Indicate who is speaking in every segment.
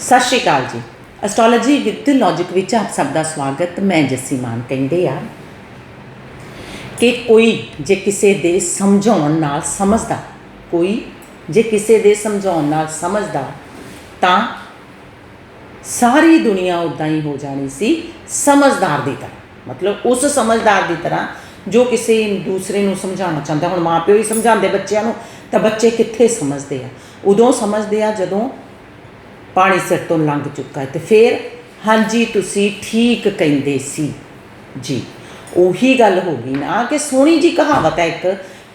Speaker 1: ਸਤਿ ਸ਼੍ਰੀ ਅਕਾਲ ਜੀ। Astrology with logic ਵਿੱਚ ਆਪ ਸਭ ਦਾ ਸਵਾਗਤ। ਮੈਂ ਜੱਸੀ ਮਾਨ ਕਹਿੰਦੇ ਆ ਕਿ ਕੋਈ ਜੇ ਕਿਸੇ ਦੇ ਸਮਝਾਉਣ ਨਾਲ ਸਮਝਦਾ, ਕੋਈ ਜੇ ਕਿਸੇ ਦੇ ਸਮਝਾਉਣ ਨਾਲ ਸਮਝਦਾ, ਤਾਂ ਸਾਰੀ ਦੁਨੀਆ ਉਦਾਂ ਹੀ ਹੋ ਜਾਣੀ ਸੀ ਸਮਝਦਾਰ ਦੀ ਤਰ੍ਹਾਂ। ਮਤਲਬ ਉਸ ਸਮਝਦਾਰ ਦੀ ਤਰ੍ਹਾਂ ਜੋ ਕਿਸੇ ਦੂਸਰੇ ਨੂੰ ਸਮਝਾਉਣਾ ਚਾਹੁੰਦਾ। ਹੁਣ ਮਾਪਿਓ ਹੀ ਸਮਝਾਉਂਦੇ ਬੱਚਿਆਂ ਨੂੰ, ਤਾਂ ਬੱਚੇ ਕਿੱਥੇ ਸਮਝਦੇ ਆ? ਉਦੋਂ ਸਮਝਦੇ ਆ ਜਦੋਂ ਪਾਣੀ ਸਿਰ ਤੋਂ ਲੰਘ ਚੁੱਕਾ ਹੈ ਤੇ ਫਿਰ, ਹਾਂਜੀ, ਤੁਸੀਂ ਠੀਕ ਕਹਿੰਦੇ ਸੀ। ਜੀ, ਉਹੀ ਗੱਲ ਹੋ ਗਈ ਨਾ ਕਿ ਸੋਹਣੀ ਜੀ ਕਹਾਵਤ ਹੈ ਇੱਕ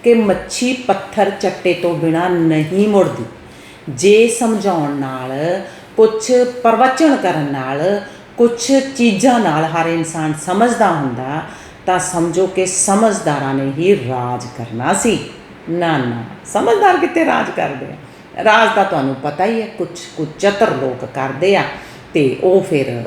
Speaker 1: ਕਿ ਮੱਛੀ ਪੱਥਰ ਚੱਟੇ ਤੋਂ ਬਿਨਾ ਨਹੀਂ ਮੁੜਦੀ। ਜੇ ਸਮਝਾਉਣ ਨਾਲ ਕੁਝ ਪ੍ਰਵਚਨ ਕਰਨ ਨਾਲ ਕੁਝ ਚੀਜ਼ਾਂ ਨਾਲ ਹਰ ਇਨਸਾਨ ਸਮਝਦਾ ਹੁੰਦਾ, ਤਾਂ ਸਮਝੋ ਕਿ ਸਮਝਦਾਰਾਂ ਨੇ ਹੀ ਰਾਜ ਕਰਨਾ ਸੀ। ਨਾ ਨਾ, ਸਮਝਦਾਰ ਕਿੱਥੇ ਰਾਜ ਕਰਦੇ ਆ? ਰਾਜ ਦਾ ਤੁਹਾਨੂੰ ਪਤਾ ਹੀ ਹੈ ਕੁਝ ਕੁਝ ਚਤਰ ਲੋਕ ਕਰਦੇ ਆ ਤੇ ਉਹ ਫਿਰ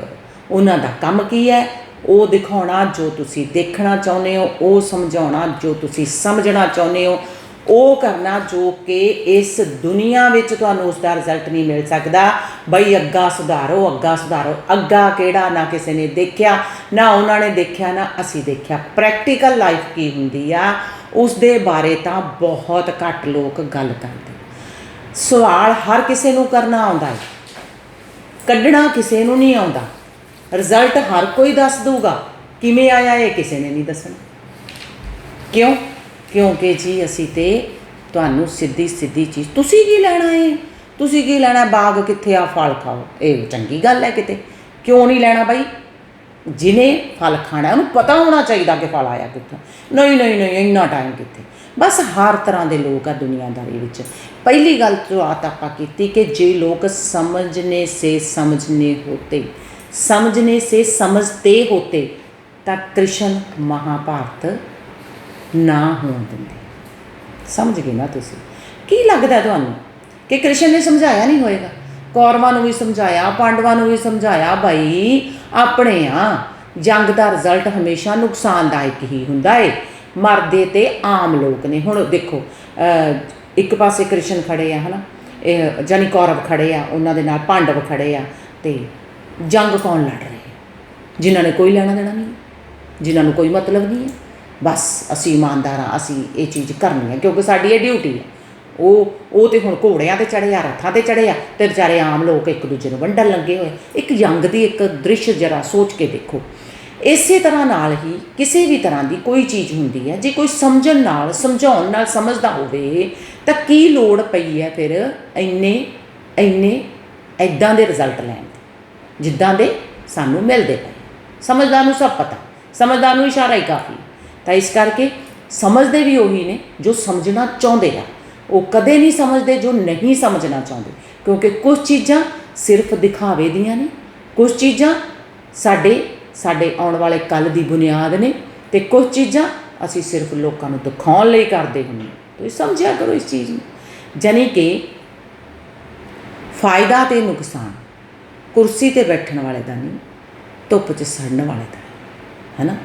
Speaker 1: ਉਹਨਾਂ ਦਾ ਕੰਮ ਕੀ ਹੈ? ਉਹ ਦਿਖਾਉਣਾ ਜੋ ਤੁਸੀਂ ਦੇਖਣਾ ਚਾਹੁੰਦੇ ਹੋ, ਉਹ ਸਮਝਾਉਣਾ ਜੋ ਤੁਸੀਂ ਸਮਝਣਾ ਚਾਹੁੰਦੇ ਹੋ, ਉਹ ਕਰਨਾ ਜੋ ਕਿ ਇਸ ਦੁਨੀਆ ਵਿੱਚ ਤੁਹਾਨੂੰ ਉਸ ਦਾ ਰਿਜ਼ਲਟ ਨਹੀਂ ਮਿਲ ਸਕਦਾ। ਬਈ ਅੱਗਾ ਸੁਧਾਰੋ ਅੱਗਾ ਸੁਧਾਰੋ। ਅੱਗਾ ਕਿਹੜਾ? ਨਾ ਕਿਸੇ ਨੇ ਦੇਖਿਆ, ਨਾ ਉਹਨਾਂ ਨੇ ਦੇਖਿਆ, ਨਾ ਅਸੀਂ ਦੇਖਿਆ। ਪ੍ਰੈਕਟੀਕਲ ਲਾਈਫ ਕੀ ਹੁੰਦੀ ਆ ਉਸ ਦੇ ਬਾਰੇ ਤਾਂ ਬਹੁਤ ਘੱਟ ਲੋਕ ਗੱਲ ਕਰਦੇ। ਸਵਾਲ ਹਰ ਕਿਸੇ ਨੂੰ ਕਰਨਾ ਆਉਂਦਾ ਹੈ। ਕੱਢਣਾ ਕਿਸੇ ਨੂੰ ਨਹੀਂ ਆਉਂਦਾ। ਰਿਜ਼ਲਟ ਹਰ ਕੋਈ ਦੱਸ ਦੂਗਾ ਕਿਵੇਂ ਆਇਆ ਇਹ ਕਿਸੇ ਨੇ ਨਹੀਂ ਦੱਸਣਾ। ਕਿਉਂ? ਕਿਉਂਕਿ ਜੀ ਅਸੀਂ ਤੇ ਤੁਹਾਨੂੰ ਸਿੱਧੀ ਸਿੱਧੀ ਚੀਜ਼ ਤੁਸੀਂ ਕੀ ਲੈਣਾ ਏ? ਤੁਸੀਂ ਕੀ ਲੈਣਾ ਬਾਗ ਕਿੱਥੇ ਆ? ਫਲ ਖਾਓ। ਇਹ ਚੰਗੀ ਗੱਲ ਹੈ ਕਿਤੇ। ਕਿਉਂ ਨਹੀਂ ਲੈਣਾ ਬਾਈ? ਜਿਨੇ ਫਲ ਖਾਣਾ, ਉਹਨੂੰ ਪਤਾ ਹੋਣਾ ਚਾਹੀਦਾ ਕਿ ਫਲ ਆਇਆ ਕਿੱਥੋਂ। ਨਹੀਂ ਨਹੀਂ ਨਹੀਂ, ਇੰਨਾ ਟਾਈਮ ਕਿੱਥੇ? ਬਸ ਹਰ ਤਰ੍ਹਾਂ ਦੇ ਲੋਕ ਆ ਦੁਨੀਆਦਾਰੀ ਵਿੱਚ। ਪਹਿਲੀ ਗੱਲ ਸ਼ੁਰੂਆਤ ਆਪਾਂ ਕੀਤੀ ਕਿ ਜੇ ਲੋਕ ਸਮਝਨੇ ਸੇ ਸਮਝਨੇ ਹੋਤੇ, ਸਮਝਨੇ ਸੇ ਸਮਝਤੇ ਹੋਤੇ, ਤਾਂ ਕ੍ਰਿਸ਼ਨ ਮਹਾਭਾਰਤ ਨਾ ਹੋਣ ਦਿੰਦੇ। ਸਮਝ ਗਏ ਨਾ ਤੁਸੀਂ? ਕੀ ਲੱਗਦਾ ਤੁਹਾਨੂੰ ਕਿ ਕ੍ਰਿਸ਼ਨ ਨੇ ਸਮਝਾਇਆ ਨਹੀਂ ਹੋਏਗਾ? ਕੌਰਵਾਂ ਨੂੰ ਵੀ ਸਮਝਾਇਆ, ਪਾਂਡਵਾਂ ਨੂੰ ਵੀ ਸਮਝਾਇਆ ਭਾਈ ਆਪਣੇ ਆ ਜੰਗ ਦਾ ਰਿਜ਼ਲਟ ਹਮੇਸ਼ਾ ਨੁਕਸਾਨਦਾਇਕ ਹੀ ਹੁੰਦਾ ਏ। ਮਰਦੇ ਤੇ ਆਮ ਲੋਕ ਨੇ। ਹੁਣ ਦੇਖੋ ਇੱਕ ਪਾਸੇ ਕ੍ਰਿਸ਼ਨ ਖੜੇ ਆ, ਹਨਾ? ਇਹ ਜਾਨੀ ਕੌਰਵ ਖੜੇ ਆ, ਉਹਨਾਂ ਦੇ ਨਾਲ ਪਾਂਡਵ ਖੜੇ ਆ ਤੇ ਜੰਗ ਕੌਣ ਲੜ ਰਹੇ ਜਿਨ੍ਹਾਂ ਨੇ ਕੋਈ ਲੈਣਾ ਦੇਣਾ ਨਹੀਂ, ਜਿਨ੍ਹਾਂ ਨੂੰ ਕੋਈ ਮਤਲਬ ਨਹੀਂ ਹੈ। ਬਸ ਅਸੀਂ ਇਮਾਨਦਾਰ ਹਾਂ, ਅਸੀਂ ਇਹ ਚੀਜ਼ ਕਰਨੀ ਹੈ, ਕਿਉਂਕਿ ਸਾਡੀ ਇਹ ਡਿਊਟੀ ਹੈ। ਉਹ ਉਹ ਤੇ ਹੁਣ ਘੋੜਿਆਂ ਤੇ ਚੜੇ ਆ, ਰੱਥਾਂ ਤੇ ਚੜੇ ਆ ਤੇ ਵਿਚਾਰੇ ਆਮ ਲੋਕ ਇੱਕ ਦੂਜੇ ਨੂੰ ਵੰਡਣ ਲੱਗੇ ਹੋਏ। ਇੱਕ ਜੰਗ ਦੀ ਇੱਕ ਦ੍ਰਿਸ਼ ਜਰਾ ਸੋਚ ਕੇ ਦੇਖੋ। ਇਸੇ ਤਰ੍ਹਾਂ ਨਾਲ ਹੀ ਕਿਸੇ ਵੀ ਤਰ੍ਹਾਂ ਦੀ ਕੋਈ ਚੀਜ਼ ਹੁੰਦੀ ਹੈ, ਜੇ ਕੋਈ ਸਮਝਣ ਨਾਲ, ਸਮਝਾਉਣ ਨਾਲ ਸਮਝਦਾ ਹੋਵੇ, ਤਾਂ ਕੀ ਲੋੜ ਪਈ ਹੈ ਫਿਰ ਇੰਨੇ ਇੰਨੇ ਐਦਾਂ ਦੇ ਰਿਜ਼ਲਟ ਲੈਣ ਦੀ? ਜਿੱਦਾਂ ਦੇ ਸਾਨੂੰ ਮਿਲਦੇ ਪਏ ਸਮਝਦਾਰ ਨੂੰ ਸਭ ਪਤਾ, ਸਮਝਦਾਰ ਨੂੰ ਇਸ਼ਾਰਾ ਹੀ ਕਾਫੀ। ਤਾਂ ਇਸ ਕਰਕੇ ਸਮਝਦੇ ਵੀ ਉਹੀ ਨੇ, ਜੋ ਸਮਝਣਾ ਚਾਹੁੰਦੇ ਆ। ਉਹ ਕਦੇ ਨਹੀਂ ਸਮਝਦੇ ਜੋ ਨਹੀਂ ਸਮਝਣਾ ਚਾਹੁੰਦੇ। ਕਿਉਂਕਿ ਕੁਝ ਚੀਜ਼ਾਂ ਸਿਰਫ ਦਿਖਾਵੇ ਦੀਆਂ ਨੇ ਕੁਝ ਚੀਜ਼ਾਂ ਸਾਡੇ ਸਾਡੇ ਆਉਣ ਵਾਲੇ ਕੱਲ ਦੀ ਬੁਨਿਆਦ ਨੇ ਤੇ ਕੁਝ ਚੀਜ਼ਾਂ ਅਸੀਂ ਸਿਰਫ ਲੋਕਾਂ ਨੂੰ ਦਿਖਾਉਣ ਲਈ ਕਰਦੇ ਹੁੰਦੇ ਹਾਂ। ਤੁਸੀਂ ਸਮਝਿਆ ਕਰੋ ਇਸ ਚੀਜ਼ ਨੂੰ। ਜਾਨੀ ਕਿ ਫਾਇਦਾ ਤੇ ਨੁਕਸਾਨ, ਕੁਰਸੀ ਤੇ ਬੈਠਣ ਵਾਲੇ ਦਾ ਨਹੀਂ, ਧੁੱਪ 'ਚ ਸੜਨ ਵਾਲੇ ਦਾ ਹੈ ਨਾ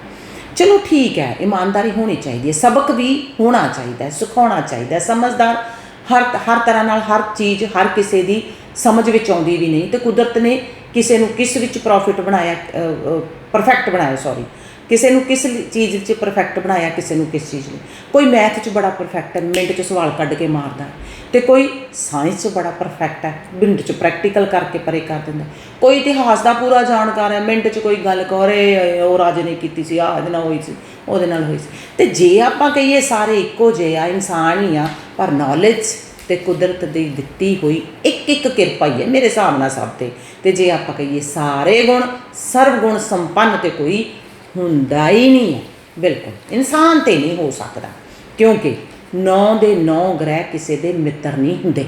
Speaker 1: ਚਲੋ ਠੀਕ ਹੈ, ਇਮਾਨਦਾਰੀ ਹੋਣੀ ਚਾਹੀਦੀ ਹੈ, ਸਬਕ ਵੀ ਹੋਣਾ ਚਾਹੀਦਾ ਹੈ, ਸਿਖਾਉਣਾ ਚਾਹੀਦਾ ਹੈ, ਸਮਝਦਾਰ ਹਰ ਹਰ ਤਰ੍ਹਾਂ ਨਾਲ ਹਰ ਚੀਜ਼, ਹਰ ਕਿਸੇ ਦੀ ਸਮਝ ਵਿੱਚ ਆਉਂਦੀ ਵੀ ਨਹੀਂ ਤੇ ਕੁਦਰਤ ਨੇ ਕਿਸੇ ਨੂੰ ਕਿਸ ਵਿੱਚ ਪ੍ਰੋਫਿਟ ਬਣਾਇਆ ਪਰਫੈਕਟ ਬਣਾਇਆ ਸੌਰੀ ਕਿਸੇ ਨੂੰ ਕਿਸ ਚੀਜ਼ ਵਿੱਚ ਪਰਫੈਕਟ ਬਣਾਇਆ, ਕਿਸੇ ਨੂੰ ਕਿਸ ਚੀਜ਼ ਲਈ ਕੋਈ ਮੈਥ 'ਚ ਬੜਾ ਪਰਫੈਕਟ ਹੈ, ਮਿੰਟ 'ਚ ਸਵਾਲ ਕੱਢ ਕੇ ਮਾਰਦਾ ਹੈ। ਤੇ ਕੋਈ ਸਾਇੰਸ 'ਚ ਬੜਾ ਪਰਫੈਕਟ ਹੈ, ਮਿੰਟ 'ਚ ਪ੍ਰੈਕਟੀਕਲ ਕਰਕੇ ਪਰੇ ਕਰ ਦਿੰਦਾ ਕੋਈ ਇਤਿਹਾਸ ਦਾ ਪੂਰਾ ਜਾਣਕਾਰ ਹੈ, ਮਿੰਟ 'ਚ ਕੋਈ ਗੱਲ ਕਰੇ ਉਹ ਰਾਜੇ ਨੇ ਕੀਤੀ ਸੀ, ਆਹ ਇਹਦੇ ਨਾਲ ਹੋਈ ਸੀ, ਉਹਦੇ ਨਾਲ ਹੋਈ ਸੀ। ਤੇ ਜੇ ਆਪਾਂ ਕਹੀਏ ਸਾਰੇ ਇੱਕੋ ਜਿਹੇ ਆ, ਇਨਸਾਨ ਹੀ ਆ, ਪਰ ਨੌਲੇਜ ਤੇ ਕੁਦਰਤ ਦੀ ਦਿੱਤੀ ਹੋਈ ਇੱਕ ਇੱਕ ਕਿਰਪਾ ਹੀ ਹੈ ਮੇਰੇ ਹਿਸਾਬ ਨਾਲ ਸਭ ਤੇ। ਤੇ ਜੇ ਆਪਾਂ ਕਹੀਏ ਸਾਰੇ ਗੁਣ ਸਰਵ ਗੁਣ ਸੰਪੰਨ ਤੇ ਕੋਈ ਹੁੰਦਾ ਹੀ ਨਹੀਂ ਹੈ। ਬਿਲਕੁਲ, ਇਨਸਾਨ ਤੇ ਨਹੀਂ ਹੋ ਸਕਦਾ। ਕਿਉਂਕਿ ਨੌ ਦੇ ਨੌ ਗ੍ਰਹਿ ਕਿਸੇ ਦੇ ਮਿੱਤਰ ਨਹੀਂ ਹੁੰਦੇ।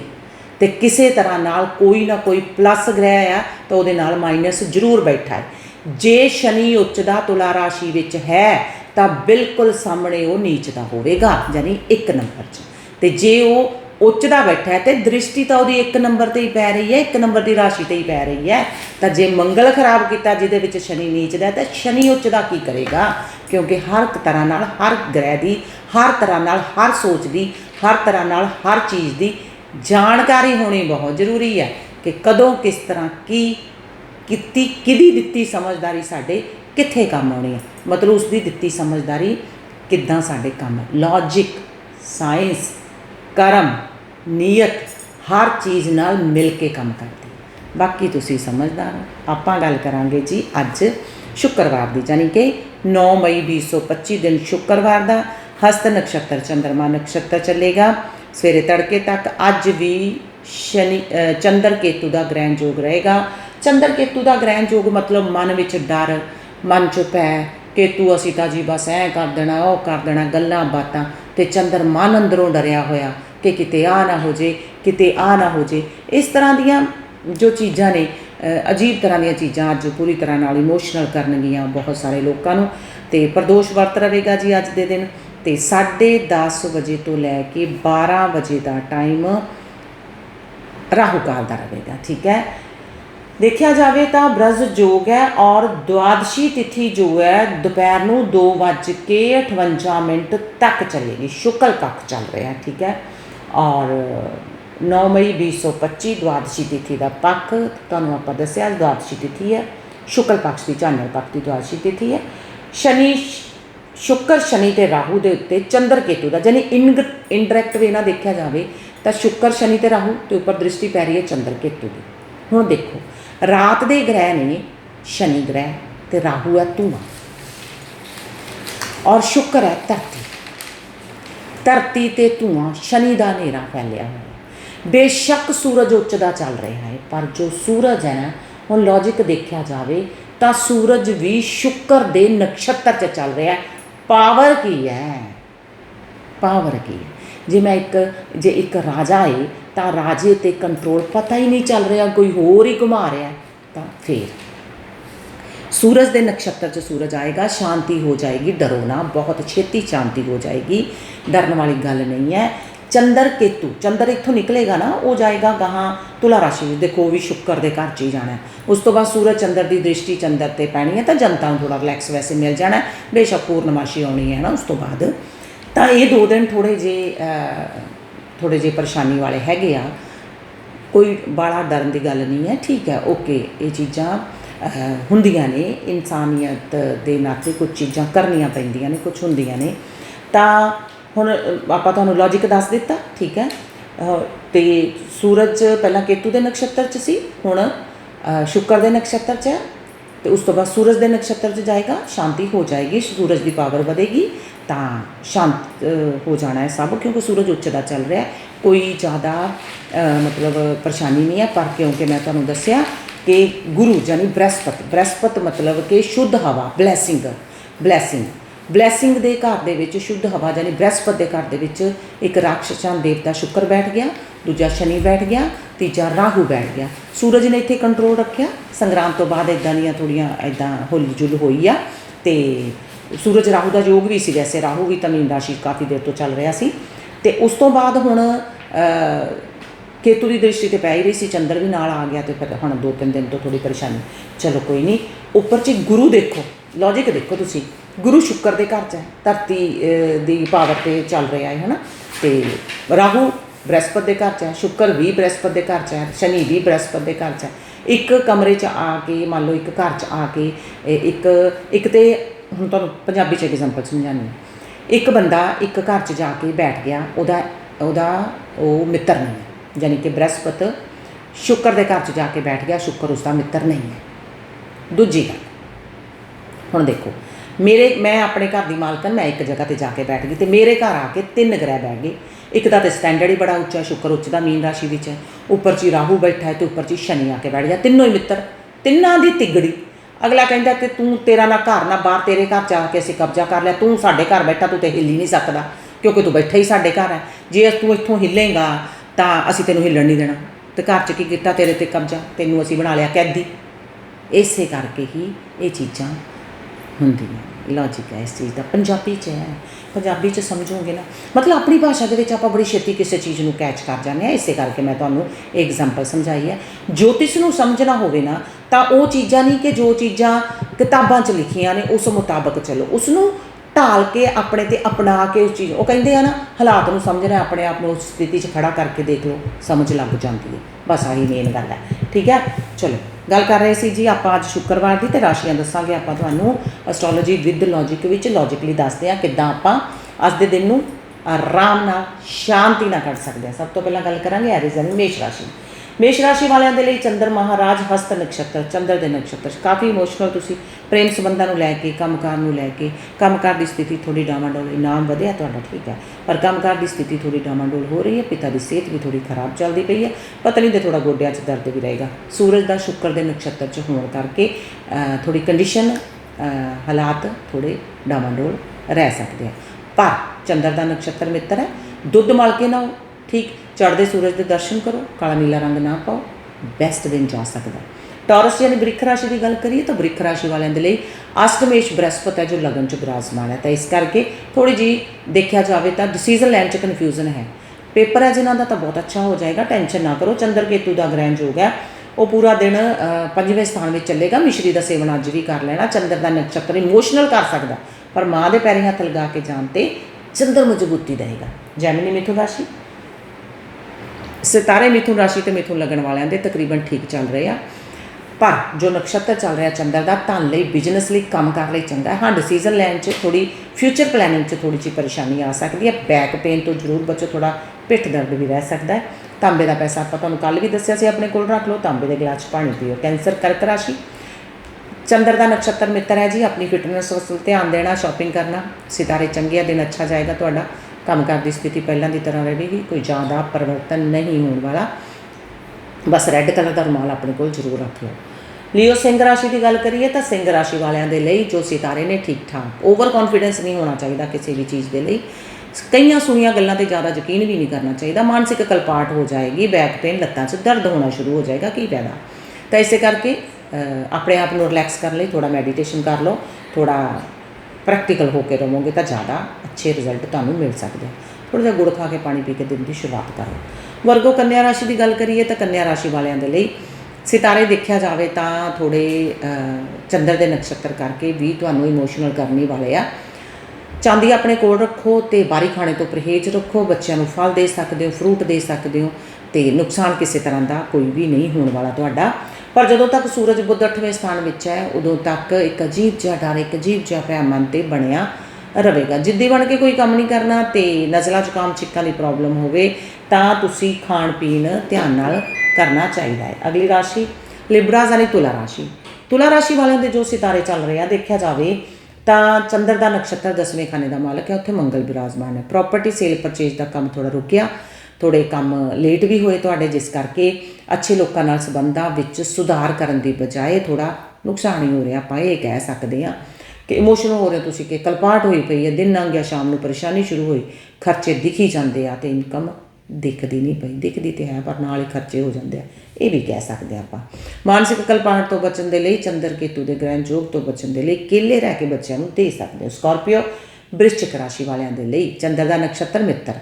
Speaker 1: ਤੇ ਕਿਸੇ ਤਰ੍ਹਾਂ ਨਾਲ ਕੋਈ ਨਾ ਕੋਈ ਪਲੱਸ ਗ੍ਰਹਿ ਆ, ਤਾਂ ਉਹਦੇ ਨਾਲ ਮਾਈਨਸ ਜ਼ਰੂਰ ਬੈਠਾ ਹੈ। ਜੇ ਸ਼ਨੀ ਉੱਚ ਦਾ ਤੁਲਾ ਰਾਸ਼ੀ ਵਿੱਚ ਹੈ, ਤਾਂ ਬਿਲਕੁਲ ਸਾਹਮਣੇ ਉਹ ਨੀਚ ਦਾ ਹੋਵੇਗਾ, ਯਾਨੀ ਇੱਕ ਨੰਬਰ 'ਚ। ਤੇ ਜੇ ਉਹ ਉੱਚਦਾ ਬੈਠਾ ਹੈ ਤੇ ਦ੍ਰਿਸ਼ਟੀ ਤਾਂ ਉਹਦੀ ਇੱਕ ਨੰਬਰ ਤੇ ਹੀ ਪੈ ਰਹੀ ਹੈ, ਇੱਕ ਨੰਬਰ ਦੀ ਰਾਸ਼ੀ ਤੇ ਹੀ ਪੈ ਰਹੀ ਹੈ। ਤਾਂ ਜੇ ਮੰਗਲ ਖਰਾਬ ਕੀਤਾ, ਜਿਹਦੇ ਵਿੱਚ ਸ਼ਨੀ ਨੀਚਦਾ ਤਾਂ ਸ਼ਨੀ ਉੱਚ ਦਾ ਕੀ ਕਰੇਗਾ? ਕਿਉਂਕਿ ਹਰ ਤਰ੍ਹਾਂ ਨਾਲ ਹਰ ਗ੍ਰਹਿ ਦੀ, ਹਰ ਤਰ੍ਹਾਂ ਨਾਲ ਹਰ ਸੋਚ ਦੀ, ਹਰ ਤਰ੍ਹਾਂ ਨਾਲ ਹਰ ਚੀਜ਼ ਦੀ ਜਾਣਕਾਰੀ ਹੋਣੀ ਬਹੁਤ ਜ਼ਰੂਰੀ ਹੈ ਕਿ ਕਦੋਂ, ਕਿਸ ਤਰ੍ਹਾਂ, ਕੀ, ਕੀਤੀ, ਕਿਹਦੀ ਦਿੱਤੀ ਸਮਝਦਾਰੀ ਸਾਡੇ ਕਿੱਥੇ ਕੰਮ ਆਉਣੀ ਹੈ? ਮਤਲਬ ਉਸ ਦੀ ਦਿੱਤੀ ਸਮਝਦਾਰੀ ਕਿੱਦਾਂ ਸਾਡੇ ਕੰਮ? ਲੌਜੀਕ ਸਾਇੰਸ ਕਰਮ ਨੀਅਤ ਹਰ ਚੀਜ਼ ਨਾਲ ਮਿਲ ਕੇ ਕੰਮ ਕਰਦੀ ਬਾਕੀ ਤੁਸੀਂ ਸਮਝਦਾਰ ਹੋ। ਆਪਾਂ ਗੱਲ ਕਰਾਂਗੇ ਜੀ ਅੱਜ ਸ਼ੁੱਕਰਵਾਰ ਦੀ ਜਾਨੀ ਕਿ 9 ਮਈ 2025 ਦਿਨ ਸ਼ੁੱਕਰਵਾਰ ਦਾ ਹਸਤ ਨਕਸ਼ਤਰ ਚੰਦਰਮਾ ਨਕਸ਼ਤਰ ਚੱਲੇਗਾ। ਸਵੇਰੇ ਤੜਕੇ ਤੱਕ ਅੱਜ ਵੀ ਸ਼ਨੀ ਅ, ਚੰਦਰ ਕੇਤੂ ਦਾ ਗ੍ਰਹਿਣ ਯੋਗ ਰਹੇਗਾ। ਚੰਦਰ ਕੇਤੂ ਦਾ ਗ੍ਰਹਿਣ ਯੋਗ ਮਤਲਬ ਮਨ ਵਿੱਚ ਡਰ ਮਨ ਚ ਪੈ ਕੇਤੂ ਅਸੀਂ ਤਾਂ ਜੀ ਬਸ ਐ ਕਰ ਦੇਣਾ ਉਹ ਕਰ ਦੇਣਾ ਗੱਲਾਂ ਬਾਤਾਂ। ਤੇ ਚੰਦਰ ਮਨ ਅੰਦਰੋਂ ਡਰਿਆ ਹੋਇਆ ਕਿ ਕਿਤੇ ਆ ਨਾ ਹੋ ਜੇ, ਕਿਤੇ ਆ ਨਾ ਹੋ ਜੇ। ਇਸ ਤਰ੍ਹਾਂ ਦੀਆਂ ਜੋ ਚੀਜ਼ਾਂ ਨੇ ਅਜੀਬ ਤਰ੍ਹਾਂ ਦੀਆਂ ਚੀਜ਼ਾਂ ਅੱਜ ਪੂਰੀ ਤਰ੍ਹਾਂ ਨਾਲ ਇਮੋਸ਼ਨਲ ਕਰਨਗੀਆਂ ਬਹੁਤ ਸਾਰੇ ਲੋਕਾਂ ਨੂੰ। ਤੇ ਪ੍ਰਦੋਸ਼ ਵਰਤ ਰਹੇਗਾ ਜੀ ਅੱਜ ਦੇ ਦਿਨ। ਤੇ 10:30 ਵਜੇ ਤੋਂ ਲੈ ਕੇ 12 ਵਜੇ ਦਾ ਟਾਈਮ ਰਾਹੂ ਕਾਲ ਦਾ ਰਹੇਗਾ, ਠੀਕ ਹੈ? ਦੇਖਿਆ ਜਾਵੇ ਤਾਂ ਬ੍ਰਜ ਜੋਗ ਹੈ ਔਰ ਦਵਾਦਸ਼ੀ ਤਿਥੀ ਜੋ ਹੈ, ਦੁਪਹਿਰ ਨੂੰ 2:58 ਮਿੰਟ ਤੱਕ ਚੱਲੇਗੀ। ਸ਼ੁਕਲ ਪੱਖ ਚੱਲ ਰਿਹਾ, ਠੀਕ ਹੈ? ਔਰ 9 ਮਈ 2025 ਦਵਾਦਸ਼ੀ ਤਿਥੀ ਦਾ ਪੱਖ, ਤੁਹਾਨੂੰ ਆਪਾਂ ਦੱਸਿਆ ਦਵਾਦਸ਼ੀ ਤਿਥੀ ਹੈ, ਸ਼ੁਕਲ ਪੱਖ ਦੀ ਚਾਨਣ ਪੱਖ ਦੀ ਦਵਾਦਸ਼ੀ ਤਿਥੀ ਹੈ। ਸ਼ਨੀ ਸ਼ੁੱਕਰ ਸ਼ਨੀ ਤੇ ਰਾਹੂ ਦੇ ਉੱਤੇ ਚੰਦਰ ਕੇਤੂ ਦਾ ਜਾਨੀ ਇਨਡਾਇਰੈਕਟ ਵੇ ਨਾਲ ਦੇਖਿਆ ਜਾਵੇ, ਤਾਂ ਸ਼ੁੱਕਰ ਸ਼ਨੀ ਤੇ ਰਾਹੂ ਤੇ ਉੱਪਰ ਦ੍ਰਿਸ਼ਟੀ ਪੈ ਰਹੀ ਹੈ ਚੰਦਰ ਕੇਤੂ ਦੀ। ਹੁਣ ਦੇਖੋ ਰਾਤ ਦੇ ਗ੍ਰਹਿ ਨੇ ਸ਼ਨੀ ਗ੍ਰਹਿ ਤੇ ਰਾਹੂ ਹੈ ਧੂਆਂ। ਔਰ ਸ਼ੁੱਕਰ ਹੈ ਧਰਤੀ। ਧਰਤੀ ਤੇ ਧੂਆਂ ਸ਼ਨੀ ਦਾ ਹਨੇਰਾ ਫੈਲਿਆ ਹੋਇਆ ਬੇਸ਼ੱਕ ਸੂਰਜ ਉੱਚ ਦਾ ਚੱਲ ਰਿਹਾ ਹੈ, ਪਰ ਜੋ ਸੂਰਜ ਹੈ ਨਾ, ਹੁਣ ਲੌਜੀਕ ਦੇਖਿਆ ਜਾਵੇ ਤਾਂ ਸੂਰਜ ਵੀ ਸ਼ੁੱਕਰ ਦੇ ਨਕਸ਼ਤਰ 'ਚ ਚੱਲ ਰਿਹਾ ਪਾਵਰ ਕੀ ਹੈ? ਪਾਵਰ ਕੀ ਹੈ? ਜੇ ਮੈਂ ਇੱਕ, ਜੇ ਇੱਕ ਰਾਜਾ ਏ, ਤਾਂ ਰਾਜੇ ਤੇ ਕੰਟਰੋਲ ਪਤਾ ਹੀ ਨਹੀਂ ਚੱਲ ਰਿਹਾ, ਕੋਈ ਹੋਰ ਹੀ ਘੁਮਾ ਰਿਹਾ, ਤਾਂ ਫੇਰ। ਸੂਰਜ ਦੇ ਨਕਸ਼ਤਰ 'ਚ ਸੂਰਜ ਆਏਗਾ, ਸ਼ਾਂਤੀ ਹੋ ਜਾਏਗੀ, ਡਰੋ ਨਾ, ਬਹੁਤ ਛੇਤੀ ਸ਼ਾਂਤੀ ਹੋ ਜਾਏਗੀ। ਡਰਨ ਵਾਲੀ ਗੱਲ ਨਹੀਂ ਹੈ। ਚੰਦਰ ਕੇਤੂ, ਚੰਦਰ ਇੱਥੋਂ ਨਿਕਲੇਗਾ ਨਾ, ਉਹ ਜਾਏਗਾ ਗਾਹਾਂ ਤੁਲਾ ਰਾਸ਼ੀ ਵਿੱਚ ਦੇਖੋ ਵੀ ਸ਼ੁੱਕਰ ਦੇ ਘਰ 'ਚ ਹੀ ਜਾਣਾ ਉਸ ਤੋਂ ਬਾਅਦ ਸੂਰਜ ਚੰਦਰ ਦੀ ਦ੍ਰਿਸ਼ਟੀ ਚੰਦਰ ਤੇ ਪੈਣੀ ਹੈ, ਤਾਂ ਜਨਤਾ ਨੂੰ ਥੋੜਾ ਰਿਲੈਕਸ ਵੈਸੇ ਮਿਲ ਜਾਣਾ ਬੇਸ਼ੱਕ ਪੂਰਨਮਾਸ਼ੀ ਆਉਣੀ ਹੈ ਨਾ ਉਸ ਤੋਂ ਬਾਅਦ। ਤਾਂ ਇਹ ਦੋ ਦਿਨ ਥੋੜੇ ਜੇ ਥੋੜੇ ਜੇ ਪਰੇਸ਼ਾਨੀ ਵਾਲੇ ਹੈਗੇ ਆ। ਕੋਈ ਬਾਲਾ ਡਰਨ ਦੀ ਗੱਲ ਨਹੀਂ ਹੈ ਠੀਕ ਹੈ ਓਕੇ ਇਹ ਚੀਜ਼ਾਂ ਹੁੰਦੀਆਂ ਨੇ। ਇਨਸਾਨੀਅਤ ਦੇ ਨਾਤੇ ਕੁਝ ਚੀਜ਼ਾਂ ਕਰਨੀਆਂ ਪੈਂਦੀਆਂ ਨੇ ਕੁਝ ਹੁੰਦੀਆਂ ਨੇ। ਤਾਂ ਹੁਣ ਆਪਾਂ ਤੁਹਾਨੂੰ ਲੌਜੀਕ ਦੱਸ ਦਿੱਤਾ ਠੀਕ ਹੈ। ਅਹ, ਤੇ ਸੂਰਜ ਪਹਿਲਾਂ ਕੇਤੂ ਦੇ ਨਕਸ਼ਤਰ 'ਚ ਸੀ ਹੁਣ ਅਹ, ਸ਼ੁੱਕਰ ਦੇ ਨਕਸ਼ਤਰ 'ਚ ਹੈ। ਤੇ ਉਸ ਤੋਂ ਬਾਅਦ ਸੂਰਜ ਦੇ ਨਕਸ਼ਤਰ 'ਚ ਜਾਏਗਾ, ਸ਼ਾਂਤੀ ਹੋ ਜਾਏਗੀ ਸੂਰਜ ਦੀ ਪਾਵਰ ਵਧੇਗੀ, ਤਾਂ ਸ਼ਾਂਤ ਹੋ ਜਾਣਾ ਹੈ ਸਭ, ਕਿਉਂਕਿ ਸੂਰਜ ਉੱਚ ਦਾ ਚੱਲ ਰਿਹਾ ਕੋਈ ਜ਼ਿਆਦਾ ਮਤਲਬ ਪਰੇਸ਼ਾਨੀ ਨਹੀਂ ਹੈ, ਪਰ ਕਿਉਂਕਿ ਮੈਂ ਤੁਹਾਨੂੰ ਦੱਸਿਆ ਕਿ ਗੁਰੂ ਜਾਨੀ ਬ੍ਰਹਸਪਤ ਬ੍ਰਹਸਪਤ ਮਤਲਬ ਕਿ ਸ਼ੁੱਧ ਹਵਾ ਬਲੇਸਿੰਗ ਬਲੇਸਿੰਗ ਬਲੇਸਿੰਗ ਦੇ ਘਰ ਦੇ ਵਿੱਚ, ਸ਼ੁੱਧ ਹਵਾ ਜਾਨੀ ਬ੍ਰਹਿਸਪਤ ਦੇ ਘਰ ਦੇ ਵਿੱਚ ਇੱਕ ਰਾਖਸ਼ਾਂ ਦੇਵਤਾ ਸ਼ੁਕਰ ਬੈਠ ਗਿਆ, ਦੂਜਾ ਸ਼ਨੀ ਬੈਠ ਗਿਆ, ਤੀਜਾ ਰਾਹੂ ਬੈਠ ਗਿਆ। ਸੂਰਜ ਨੇ ਇੱਥੇ ਕੰਟਰੋਲ ਰੱਖਿਆ। ਸੰਗਰਾਮ ਤੋਂ ਬਾਅਦ ਇਦਾਂ ਦੀਆਂ ਥੋੜੀਆਂ ਇਦਾਂ ਹੁੱਲ ਜੁਲ ਹੋਈ ਆ ਤੇ ਸੂਰਜ ਰਾਹੂ ਦਾ ਯੋਗ ਵੀ ਸੀ ਵੈਸੇ। ਰਾਹੂ ਵੀ ਤਾਂ ਮੀਨ ਰਾਸ਼ੀ ਕਾਫੀ ਦੇਰ ਤੋਂ ਚੱਲ ਰਿਹਾ ਸੀ। ਤੇ ਉਸ ਤੋਂ ਬਾਅਦ ਹੁਣ ਕੇਤੂ ਦੀ ਦ੍ਰਿਸ਼ਟੀ ਤੇ ਪੈ ਹੀ ਰਹੀ ਸੀ। ਚੰਦਰ ਵੀ ਨਾਲ ਆ ਗਿਆ ਤੇ ਫਿਰ ਹੁਣ ਦੋ ਤਿੰਨ ਦਿਨ ਤੋਂ ਥੋੜੀ ਪਰੇਸ਼ਾਨੀ। ਚਲੋ ਕੋਈ ਨਹੀਂ, ਉੱਪਰ ਚ ਗੁਰੂ ਦੇਖੋ। ਲੌਜੀਕ ਦੇਖੋ ਤੁਸੀਂ। ਗੁਰੂ ਸ਼ੁੱਕਰ ਦੇ ਘਰ ਚ ਹੈ, ਧਰਤੀ ਦੀ ਪਾਵਰ ਤੇ ਚੱਲ ਰਿਹਾ ਹੈ, ਹਨਾ? ਤੇ ਰਾਹੂ ਬ੍ਰਹਸਪਤ ਦੇ ਘਰ ਚ ਹੈ, ਸ਼ੁੱਕਰ ਵੀ ਬ੍ਰਹਸਪਤ ਦੇ ਘਰ ਚ ਹੈ, ਸ਼ਨੀ ਵੀ ਬ੍ਰਹਸਪਤ ਦੇ ਘਰ ਚ ਹੈ। ਇੱਕ ਕਮਰੇ ਚ ਆ ਕੇ, ਮੰਨ ਲਓ ਇੱਕ ਘਰ ਚ ਆ ਕੇ ਇੱਕ ਇੱਕ ਤੇ ਹੁਣ ਤੁਹਾਨੂੰ ਪੰਜਾਬੀ ਚ ਐਗਜ਼ਾਮਪਲ ਸਮਝਾਉਂਦੀ ਹਾਂ। ਇੱਕ ਬੰਦਾ ਇੱਕ ਘਰ 'ਚ ਜਾ ਕੇ ਬੈਠ ਗਿਆ, ਉਹਦਾ ਉਹਦਾ ਉਹ ਮਿੱਤਰ ਨਹੀਂ ਹੈ। ਯਾਨੀ ਕਿ ਬ੍ਰਹਸਪਤ ਸ਼ੁੱਕਰ ਦੇ ਘਰ 'ਚ ਜਾ ਕੇ ਬੈਠ ਗਿਆ, ਸ਼ੁੱਕਰ ਉਸਦਾ ਮਿੱਤਰ ਨਹੀਂ ਹੈ। ਦੂਜੀ ਗੱਲ, ਹੁਣ ਦੇਖੋ ਮੇਰੇ ਮੈਂ ਆਪਣੇ ਘਰ ਦੀ ਮਾਲਕਨ ਮੈਂ ਇੱਕ ਜਗ੍ਹਾ ਤੇ ਜਾ ਕੇ ਬੈਠ ਗਈ ਤੇ ਮੇਰੇ ਘਰ ਆ ਕੇ ਤਿੰਨ ਗ੍ਰਹਿ ਬੈਠ ਗਏ। ਇੱਕ ਤਾਂ ਤੇ ਸਟੈਂਡਰਡ ਹੀ ਬੜਾ ਉੱਚਾ ਹੈ, ਸ਼ੁੱਕਰ ਉੱਚ ਦਾ ਮੀਨ ਰਾਸ਼ੀ ਵਿੱਚ ਹੈ। ਉੱਪਰ 'ਚ ਹੀ ਰਾਹੂ ਬੈਠਾ ਹੈ ਤੇ ਉੱਪਰ 'ਚ ਹੀ ਸ਼ਨੀ ਆ ਕੇ ਬੈਠ ਗਿਆ। ਤਿੰਨੋਂ ਹੀ ਮਿੱਤਰ ਤਿੰਨਾਂ ਦੀ ਤਿਗੜੀ। ਅਗਲਾ ਕਹਿੰਦਾ ਕਿ ਤੂੰ ਤੇਰਾ ਨਾ ਘਰ ਨਾ ਬਾਹਰ ਤੇਰੇ ਘਰ 'ਚ ਆ ਕੇ ਅਸੀਂ ਕਬਜ਼ਾ ਕਰ ਲਿਆ। ਤੂੰ ਸਾਡੇ ਘਰ ਬੈਠਾ ਤੂੰ ਤੇ ਹਿੱਲ ਹੀ ਨਹੀਂ ਸਕਦਾ ਕਿਉਂਕਿ ਤੂੰ ਬੈਠਾ ਹੀ ਸਾਡੇ ਘਰ ਹੈ। ਜੇ ਤੂੰ ਇੱਥੋਂ ਹਿੱਲੇਗਾ ਤਾਂ ਅਸੀਂ ਤੈਨੂੰ ਹਿੱਲਣ ਨਹੀਂ ਦੇਣਾ। ਤੇ ਘਰ 'ਚ ਕੀ ਕੀਤਾ ਤੇਰੇ ਤੇ ਕਬਜ਼ਾ? ਤੈਨੂੰ ਅਸੀਂ ਬਣਾ ਲਿਆ ਕੈਦੀ। ਇਸੇ ਕਰਕੇ ਹੀ ਇਹ ਚੀਜ਼ਾਂ ਹੁੰਦੀ ਹੈ ਲੌਜੀਕ ਹੈ ਇਸ ਚੀਜ਼ ਦਾ। ਪੰਜਾਬੀ 'ਚ ਹੈ। ਪੰਜਾਬੀ 'ਚ ਸਮਝੋਗੇ ਨਾ, ਮਤਲਬ ਆਪਣੀ ਭਾਸ਼ਾ ਦੇ ਵਿੱਚ ਆਪਾਂ ਬੜੀ ਛੇਤੀ ਕਿਸੇ ਚੀਜ਼ ਨੂੰ ਕੈਚ ਕਰ ਜਾਂਦੇ ਆ ਇਸੇ ਕਰਕੇ ਮੈਂ ਤੁਹਾਨੂੰ ਇਹ ਐਗਜ਼ਾਮਪਲ ਸਮਝਾਈ ਹੈ। ਜੋਤਿਸ਼ ਨੂੰ ਸਮਝਣਾ ਹੋਵੇ ਨਾ, ਤਾਂ ਉਹ ਚੀਜ਼ਾਂ ਨਹੀਂ ਕਿ ਜੋ ਚੀਜ਼ਾਂ ਕਿਤਾਬਾਂ 'ਚ ਲਿਖੀਆਂ ਨੇ, ਉਸ ਮੁਤਾਬਕ ਚਲੋ। ਉਸ ਨੂੰ ਢਾਲ ਕੇ ਆਪਣੇ ਤੇ ਅਪਣਾ ਕੇ ਉਸ ਚੀਜ਼ ਉਹ ਕਹਿੰਦੇ ਆ ਨਾ, ਹਾਲਾਤ ਨੂੰ ਸਮਝਣਾ ਆਪਣੇ ਆਪ ਨੂੰ ਉਸ ਸਥਿਤੀ 'ਚ ਖੜਾ ਕਰਕੇ ਦੇਖ ਲਓ, ਸਮਝ ਲੱਗ ਜਾਂਦੀ ਹੈ। ਬਸ ਆਹੀ ਮੇਨ ਗੱਲ ਹੈ। ਠੀਕ ਹੈ? ਚਲੋ, ਗੱਲ ਕਰ ਰਹੇ ਸੀ ਜੀ ਆਪਾਂ ਅੱਜ ਸ਼ੁੱਕਰਵਾਰ ਦੀ, ਤੇ ਰਾਸ਼ੀਆਂ ਦੱਸਾਂਗੇ ਆਪਾਂ ਤੁਹਾਨੂੰ। ਐਸਟ੍ਰੋਲੋਜੀ ਵਿਦ ਲੌਜੀਕ ਵਿੱਚ ਲੌਜੀਕਲੀ ਦੱਸਦੇ ਆ ਕਿੱਦਾਂ ਆਪਾਂ ਅੱਜ ਦੇ ਦਿਨ ਨੂੰ ਆਰਾਮ ਨਾਲ ਸ਼ਾਂਤੀ ਨਾਲ ਕੱਢ ਸਕਦੇ ਆ ਸਭ ਤੋਂ ਪਹਿਲਾਂ ਗੱਲ ਕਰਾਂਗੇ ਐਰੀਜ਼ਨ ਮੇਸ਼ ਰਾਸ਼ੀ। ਮੇਸ਼ ਰਾਸ਼ੀ ਵਾਲਿਆਂ ਦੇ ਲਈ ਚੰਦਰ ਮਹਾਰਾਜ ਹਸਤ ਨਕਸ਼ਤਰ ਚੰਦਰ ਦੇ ਨਕਸ਼ਤਰ। ਕਾਫੀ ਇਮੋਸ਼ਨਲ ਤੁਸੀਂ ਪ੍ਰੇਮ ਸੰਬੰਧਾਂ ਨੂੰ ਲੈ ਕੇ ਕੰਮਕਾਰ ਨੂੰ ਲੈ ਕੇ ਕੰਮਕਾਰ ਦੀ ਸਥਿਤੀ ਥੋੜੀ ਡਾਮਾਡੋਲ ਇਨਾਮ ਵਧਿਆ ਤੁਹਾਡਾ ਠੀਕ ਹੈ। ਪਰ ਕੰਮਕਾਰ ਦੀ ਸਥਿਤੀ ਥੋੜੀ ਡਾਮਾਡੋਲ ਹੋ ਰਹੀ ਹੈ ਪਿਤਾ ਦੀ ਸਿਹਤ ਵੀ ਥੋੜੀ ਖਰਾਬ ਚੱਲਦੀ ਪਈ ਹੈ। ਪਤਨੀ ਦੇ ਥੋੜਾ ਗੋਡਿਆਂ 'ਚ ਦਰਦ ਵੀ ਰਹੇਗਾ। ਸੂਰਜ ਦਾ ਸ਼ੁੱਕਰ ਦੇ ਨਕਸ਼ਤਰ 'ਚ ਹੋਣ ਕਰਕੇ ਅਹ, ਥੋੜੀ ਕੰਡੀਸ਼ਨ ਹਾਲਾਤ ਥੋੜੇ ਡਾਵਾਂਡੋਲ ਰਹਿ ਸਕਦੇ ਆ। ਪਰ ਚੰਦਰ ਦਾ ਨਕਸ਼ਤਰ ਮਿੱਤਰ ਹੈ। ਦੁੱਧ ਮਲ ਕੇ ਨਾ ਠੀਕ? ਚੜ੍ਹਦੇ ਸੂਰਜ ਦੇ ਦਰਸ਼ਨ ਕਰੋ, ਕਾਲਾ ਨੀਲਾ ਰੰਗ ਨਾ ਪਾਓ ਬੈਸਟ ਦਿਨ ਜਾ ਸਕਦਾ। ਟੌਰਸ ਯਾਨੀ ਬ੍ਰਿਖ ਰਾਸ਼ੀ ਦੀ ਗੱਲ ਕਰੀਏ ਤਾਂ ਬ੍ਰਿਖ ਰਾਸ਼ੀ ਵਾਲਿਆਂ ਦੇ ਲਈ ਅਸ਼ਟਮੇਸ਼ ਬ੍ਰਹਸਪਤ ਹੈ ਜੋ ਲਗਨ ਚ ਬਿਰਾਜਮਾਨ ਹੈ। ਤਾਂ ਇਸ ਕਰਕੇ ਥੋੜੀ ਜੀ ਦੇਖਿਆ ਜਾਵੇ ਤਾਂ ਡਿਸੀਜਨ ਲੈਣ ਚ ਕਨਫਿਊਜ਼ਨ ਹੈ। ਪੇਪਰ ਹੈ ਜਿਨ੍ਹਾਂ ਦਾ ਤਾਂ ਬਹੁਤ ਅੱਛਾ ਹੋ ਜਾਏਗਾ ਟੈਨਸ਼ਨ ਨਾ ਕਰੋ। ਚੰਦਰ ਕੇਤੂ ਦਾ ਗ੍ਰਹਿਣ ਜੋ ਹੈ। ਉਹ ਪੂਰਾ ਦਿਨ ਪੰਜਵੇਂ ਸਥਾਨ ਵਿੱਚ ਚੱਲੇਗਾ। ਮਿਸ਼ਰੀ ਦਾ ਸੇਵਨ ਅੱਜ ਵੀ ਕਰ ਲੈਣਾ। ਚੰਦਰ ਦਾ ਨਕਸ਼ਤਰ ਇਮੋਸ਼ਨਲ ਕਰ ਸਕਦਾ। ਪਰ ਮਾਂ ਦੇ ਪੈਰੀਂ ਹੱਥ ਲਗਾ ਕੇ ਜਾਣ ਤੇ ਚੰਦਰ ਮਜ਼ਬੂਤੀ ਦੇਗਾ ਜੈਮਿਨੀ ਮਿਥੁਨ ਰਾਸ਼ੀ। ਸਿਤਾਰੇ ਮਿਥੁਨ ਰਾਸ਼ੀ ਤੇ ਮਿਥੁਨ ਲੱਗਣ ਵਾਲਿਆਂ ਦੇ ਤਕਰੀਬਨ ਠੀਕ ਚੱਲ ਰਹੇ ਆ। ਪਰ ਜੋ ਨਕਸ਼ਤਰ ਚੱਲ ਰਿਹਾ ਚੰਦਰ ਦਾ, ਧਨ ਲਈ ਬਿਜ਼ਨਸ ਲਈ, ਕੰਮ ਕਰ ਲਈ ਚੰਗਾ ਹਾਂ। ਡਿਸੀਜਨ ਲੈਣ 'ਚ ਥੋੜੀ ਫਿਊਚਰ ਪਲੈਨਿੰਗ 'ਚ ਥੋੜੀ ਜਿਹੀ ਪਰੇਸ਼ਾਨੀ ਆ ਸਕਦੀ ਹੈ। ਬੈਕ ਪੇਨ ਤੋਂ ਜ਼ਰੂਰ ਬਚੋ ਥੋੜਾ ਪਿੱਠ ਦਰਦ ਵੀ ਰਹਿ ਸਕਦਾ ਹੈ। ਤਾਂਬੇ ਦਾ ਪੈਸਾ ਆਪਾਂ ਤੁਹਾਨੂੰ ਕੱਲ ਵੀ ਦੱਸਿਆ ਸੀ, ਆਪਣੇ ਕੋਲ ਰੱਖ ਲਓ। ਤਾਂਬੇ ਦੇ ਗਲਾਸ 'ਚ ਪਾਣੀ ਪੀਓ। ਕੈਂਸਰ ਕਰਕ ਰਾਸ਼ੀ। ਚੰਦਰ ਦਾ ਨਕਸ਼ਤਰ ਮਿੱਤਰ ਹੈ ਜੀ, ਆਪਣੀ ਫਿਟਨੈਸ ਵੱਲ ਧਿਆਨ ਦੇਣਾ ਸ਼ਾਪਿੰਗ ਕਰਨਾ। ਸਿਤਾਰੇ ਚੰਗੇ ਆ, ਦਿਨ ਅੱਛਾ ਜਾਏਗਾ ਤੁਹਾਡਾ। ਕੰਮਕਾਰ ਦੀ ਸਥਿਤੀ ਪਹਿਲਾਂ ਦੀ ਤਰ੍ਹਾਂ ਰਹੇਗੀ, ਕੋਈ ਜ਼ਿਆਦਾ ਪਰਿਵਰਤਨ ਨਹੀਂ ਹੋਣ ਵਾਲਾ। ਬਸ ਰੈੱਡ ਕਲਰ ਦਾ ਰੁਮਾਲ ਆਪਣੇ ਕੋਲ ਜ਼ਰੂਰ ਰੱਖ ਲਓ ਲਿਓ ਸਿੰਘ ਰਾਸ਼ੀ ਦੀ ਗੱਲ ਕਰੀਏ ਤਾਂ ਸਿੰਘ ਰਾਸ਼ੀ ਵਾਲਿਆਂ ਦੇ ਲਈ ਜੋ ਸਿਤਾਰੇ ਨੇ ਠੀਕ ਠਾਕ ਓਵਰ ਕੌਨਫੀਡੈਂਸ ਨਹੀਂ ਹੋਣਾ ਚਾਹੀਦਾ ਕਿਸੇ ਵੀ ਚੀਜ਼ ਦੇ ਲਈ। ਕਈਆਂ ਸੁਣੀਆਂ ਗੱਲਾਂ ਤੇ ਜ਼ਿਆਦਾ ਯਕੀਨ ਵੀ ਨਹੀਂ ਕਰਨਾ ਚਾਹੀਦਾ। ਮਾਨਸਿਕ ਕਲਪਾਟ ਹੋ ਜਾਏਗੀ ਬੈਕ ਪੇਨ ਲੱਤਾਂ 'ਚ ਦਰਦ ਹੋਣਾ ਸ਼ੁਰੂ ਹੋ ਜਾਏਗਾ, ਕੀ ਫਾਇਦਾ? ਤਾਂ ਇਸੇ ਕਰਕੇ ਆਪਣੇ ਆਪ ਨੂੰ ਰਿਲੈਕਸ ਕਰਨ ਲਈ ਥੋੜਾ ਮੈਡੀਟੇਸ਼ਨ ਕਰ ਲਓ ਥੋੜਾ ਪ੍ਰੈਕਟੀਕਲ ਹੋ ਕੇ ਰਹੋਗੇ ਤਾਂ ਜ਼ਿਆਦਾ ਅੱਛੇ ਰਿਜ਼ਲਟ ਤੁਹਾਨੂੰ ਮਿਲ ਸਕਦੇ ਆ। ਥੋੜਾ ਜਿਹਾ ਗੁੜ ਖਾ ਕੇ ਪਾਣੀ ਪੀ ਕੇ ਦਿਨ ਦੀ ਸ਼ੁਰੂਆਤ ਕਰੋ। ਵਰਗੋ ਕੰਨਿਆ ਰਾਸ਼ੀ ਦੀ ਗੱਲ ਕਰੀਏ ਤਾਂ ਕੰਨਿਆ ਰਾਸ਼ੀ ਵਾਲਿਆਂ ਦੇ ਲਈ ਸਿਤਾਰੇ ਦੇਖਿਆ ਜਾਵੇ ਤਾਂ ਥੋੜੇ ਚੰਦਰ ਦੇ ਨਕਸ਼ਤਰ ਕਰਕੇ ਵੀ ਤੁਹਾਨੂੰ ਇਮੋਸ਼ਨਲ ਕਰਨੀ ਵਾਲੇ ਆ। ਚਾਂਦੀ ਆਪਣੇ ਕੋਲ ਰੱਖੋ ਤੇ ਬਾਰੀ ਖਾਣੇ ਤੋਂ ਪਰਹੇਜ਼ ਰੱਖੋ, ਬੱਚਿਆਂ ਨੂੰ ਫਲ ਦੇ ਸਕਦੇ ਹੋ ਫਰੂਟ ਦੇ ਸਕਦੇ ਹੋ ਤੇ ਨੁਕਸਾਨ ਕਿਸੇ ਤਰ੍ਹਾਂ ਦਾ ਕੋਈ ਵੀ ਨਹੀਂ ਹੋਣ ਵਾਲਾ ਤੁਹਾਡਾ। ਪਰ ਜਦੋਂ ਤੱਕ ਸੂਰਜ ਬੁੱਧ 8ਵੇਂ ਸਥਾਨ ਵਿੱਚ ਹੈ, ਉਦੋਂ ਤੱਕ ਇੱਕ ਅਜੀਬ ਜਿਹਾ ਡਰ, ਇੱਕ ਅਜੀਬ ਜਿਹਾ ਭੈ ਮਨ ਤੇ ਬਣਿਆ ਰਵੇਗਾ ਜਿੱਦੀ ਬਣ ਕੇ ਕੋਈ ਕੰਮ ਨਹੀਂ ਕਰਨਾ ਤੇ ਨਜ਼ਲਾ ਜ਼ੁਕਾਮ ਛਿੱਕਾਂ ਦੀ ਪ੍ਰੋਬਲਮ ਹੋਵੇ, ਤਾਂ ਤੁਸੀਂ ਖਾਣ ਪੀਣ ਧਿਆਨ ਨਾਲ ਕਰਨਾ ਚਾਹੀਦਾ ਹੈ। ਅਗਲੀ ਰਾਸ਼ੀ ਲਿਬਰਾ ਯਾਨੀ ਤੁਲਾ ਰਾਸ਼ੀ। ਤੁਲਾ ਰਾਸ਼ੀ ਵਾਲਿਆਂ ਦੇ ਜੋ ਸਿਤਾਰੇ ਚੱਲ ਰਹੇ ਆ, ਦੇਖਿਆ ਜਾਵੇ ਤਾਂ ਚੰਦਰ ਦਾ ਨਕਸ਼ਤਰ ਦਸਵੇਂ ਖਾਨੇ ਦਾ ਮਾਲਕ ਹੈ, ਉੱਥੇ ਮੰਗਲ ਬਿਰਾਜਮਾਨ ਹੈ। ਪ੍ਰਾਪਰਟੀ ਸੇਲ ਪਰਚੇਜ ਦਾ ਕੰਮ ਥੋੜਾ ਰੁਕਿਆ। ਥੋੜੇ ਕੰਮ ਲੇਟ ਵੀ ਹੋਏ ਤੁਹਾਡੇ, ਜਿਸ ਕਰਕੇ ਅੱਛੇ ਲੋਕਾਂ ਨਾਲ ਸੰਬੰਧਾਂ ਵਿੱਚ ਸੁਧਾਰ ਕਰਨ ਦੀ ਬਜਾਏ ਥੋੜਾ ਨੁਕਸਾਨ ਹੀ ਹੋ ਰਿਹਾ, ਆਪਾਂ ਇਹ ਕਹਿ ਸਕਦੇ ਹਾਂ। ਕਿ ਇਮੋਸ਼ਨਲ ਹੋ ਰਹੇ ਹੋ ਤੁਸੀਂ ਕਿ ਕਲਪਾਟ ਹੋਈ ਪਈ ਹੈ, ਦਿਨ ਲੰਘ ਗਿਆ, ਸ਼ਾਮ ਨੂੰ ਪਰੇਸ਼ਾਨੀ ਸ਼ੁਰੂ ਹੋਈ, ਖਰਚੇ ਦਿਖੀ ਜਾਂਦੇ ਆ ਤੇ ਇਨਕਮ ਦਿਖਦੀ ਨਹੀਂ ਪਈ, ਦਿਖਦੀ ਤੇ ਹੈ ਪਰ ਨਾਲ ਹੀ ਖਰਚੇ ਹੋ ਜਾਂਦੇ ਆ, ਇਹ ਵੀ ਕਹਿ ਸਕਦੇ ਆ ਆਪਾਂ। ਮਾਨਸਿਕ ਕਲਪਾਹਟ ਤੋਂ ਬਚਣ ਦੇ ਲਈ, ਚੰਦਰ ਕੇਤੂ ਦੇ ਗ੍ਰਹਿਣ ਜੋਗ ਤੋਂ ਬਚਣ ਦੇ ਲਈ, ਕੇਲੇ ਰਹਿ ਕੇ ਬੱਚਿਆਂ ਨੂੰ ਦੇ ਸਕਦੇ ਹੋ। ਸਕਾਰਪੀਓ, ਬ੍ਰਿਸ਼ਚਿਕ ਰਾਸ਼ੀ ਵਾਲਿਆਂ ਦੇ ਲਈ, ਚੰਦਰ ਦਾ ਨਕਸ਼ਤਰ ਮਿੱਤਰ।